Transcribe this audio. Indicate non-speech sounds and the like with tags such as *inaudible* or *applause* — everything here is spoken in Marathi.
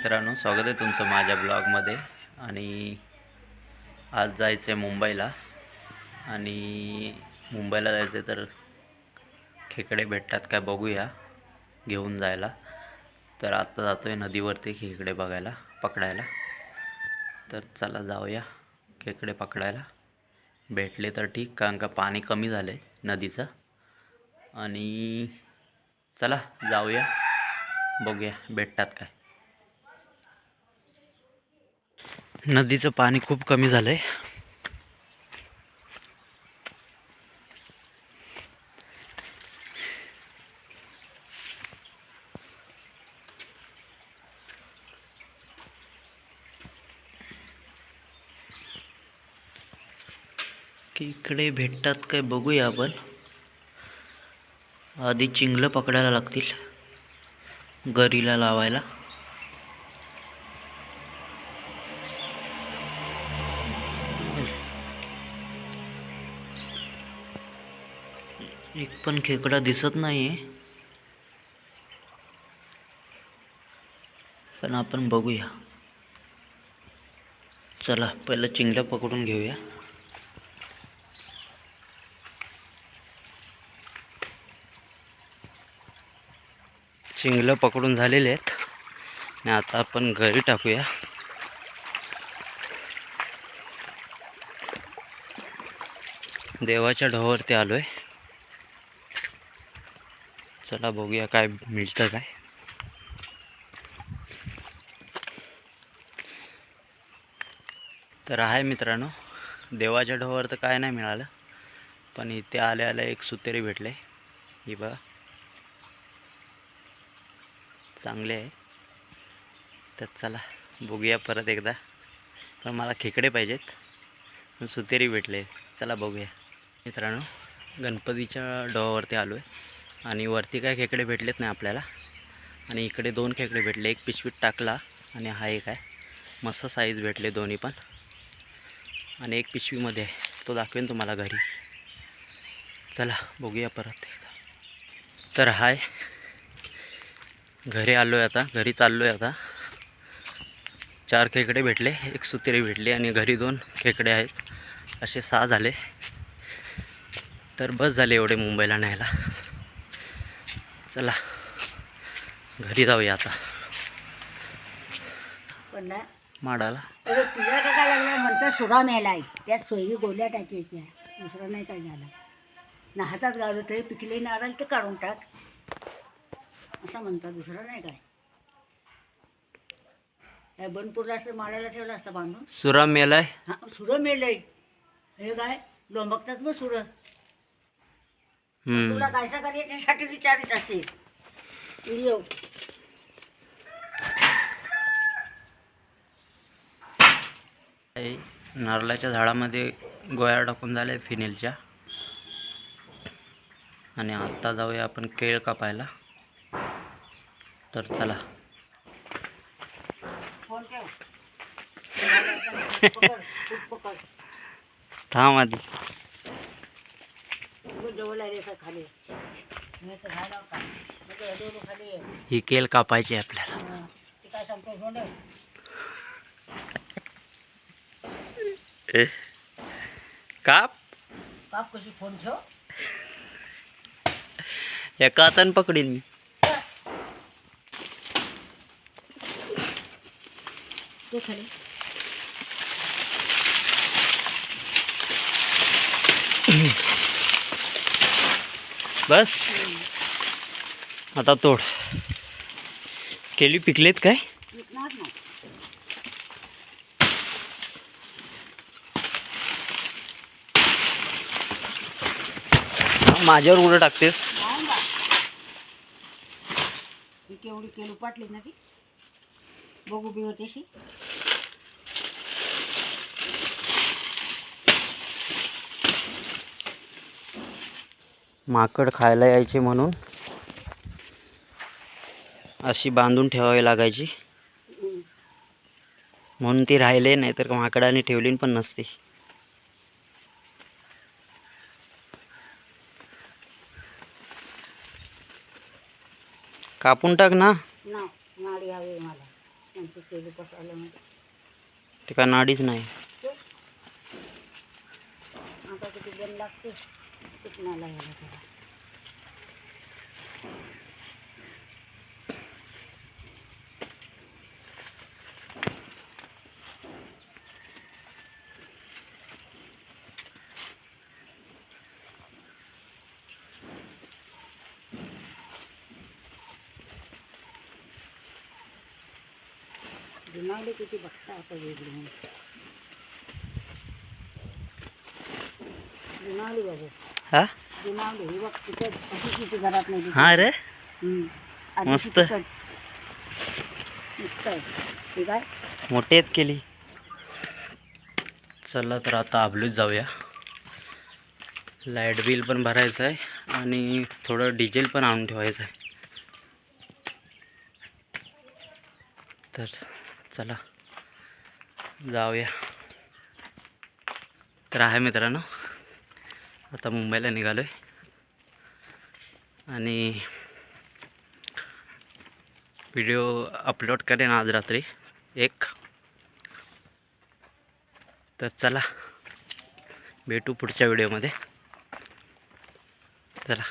मित्रांनो स्वागत आहे तुमचं माझ्या ब्लॉगमध्ये. आणि आज जायचं आहे मुंबईला. आणि मुंबईला जायचं आहे तर खेकडे भेटतात काय बघूया घेऊन जायला. तर आत्ता जातो आहे नदीवरती खेकडे बघायला पकडायला. तर चला जाऊया खेकडे पकडायला. भेटले तर ठीक कारण का पाणी कमी झालं आहे नदीचं. आणि चला जाऊया बघूया भेटतात काय. नदीचं पाणी खूप कमी झालं आहे इकडे भेटतात काय बघूया आपण. आधी चिंगलं पकडायला लागतील. गरीला लावायला. एक पण खेकडा दिसत नाहीये. पण आपण बघूया. चला पहिलं चिंगड्या पकडून घेऊया. चिंगलं पकडून झालेले आहेत. आणि आता आपण घरी टाकूया. देवाच्या ढोवरती आलो आहे चला बघूया काय मिळतं काय. तर आहे मित्रांनो देवाच्या ढोवर तर काय नाही मिळालं पण इथे आल्या आल्या एक सुतेरी भेटले. ही बघा. चांगले आहे. तर चला बघूया परत एकदा. पण मला खेकडे पाहिजेत. सुतेरी भेटले. चला बघूया. मित्रांनो गणपतीच्या डोहावरती आलो आहे आणि वरती काय खेकडे भेटलेत नाही आपल्याला. आणि इकडे दोन खेकडे भेटले एक पिशवीत टाकला आणि हा एक आहे. मस्त साईज भेटले दोन्ही पण. आणि एक पिशवीमध्ये आहे. तो दाखवेन तुम्हाला घरी. चला बघूया परत एकदा. तर हाय. घरी आलो आहे आता. घरी चाललो आहे आता. चार खेकडे भेटले एक सुतेरी भेटली आणि घरी दोन खेकडे आहेत. असे सहा झाले. तर बस झाले एवढे मुंबईला न्यायला. चला घरी जाऊया आता. पण ना माडाला तुझ्या काय लागला म्हणता सुरा मेलाय. त्यात सोयी गोल्या टाकायच्या. दुसरं नाही काय झालं. ना हातात गावलं तरी पिकले नारळ ते काढून टाक. असं म्हणतात दुसरं नाही काय. काय बनपूरला असं माळ्याला ठेवलं असतं बांधून. सुरा मेलाय? हां सुरं मेलंय. हे काय लोंबकतात मग सुरं. तुला याच्यासाठी विचारित असेल. व्हिडिओ. नारळाच्या झाडामध्ये गोळ्या टाकून झाल्या फिनेलच्या. आणि आत्ता जाऊया आपण केळ कापायला. तर चला. *laughs* थांब आधी उगाच जवळ आले असं खाली मी तर झाला होता म्हणजे हळूहळू खाली आहे. ही केल कापायची आपल्याला. काप काप. कशी फोन ठेव एका हाताने पकडीन मी. ते खाली बस. आता तोड. केली पिकलेत काय? माझ्यावर उडं टाकतेस. केवढी केलू पाटली ना ती. बघू बी होते माकड खायला यायचे म्हणून. अशी बांधून ठेवावी लागायची. म्हणून ती राहिले नाही तर माकडाने ठेवली पण नसती. कापून टाक ना. ते काय नाडीच नाही. आता किती यायला त्याला जुनावले किती बघता आता वेगळी म्हणून जुनावली बाबू. हा? हा रे? मस्त. किती कट. केली. चला तर आता आबलूच जाऊया. लाइट बिल पण भरायचं आहे आणि थोडं डिझेल पण आणून ठेवायचं आहे. तर चला जाऊया. तर आहे मित्रांनो आता मुंबईला निघालो आहे आणि व्हिडिओ अपलोड करेन आज रात्री. एक. तर चला. भेटू पुढच्या व्हिडिओमध्ये चला.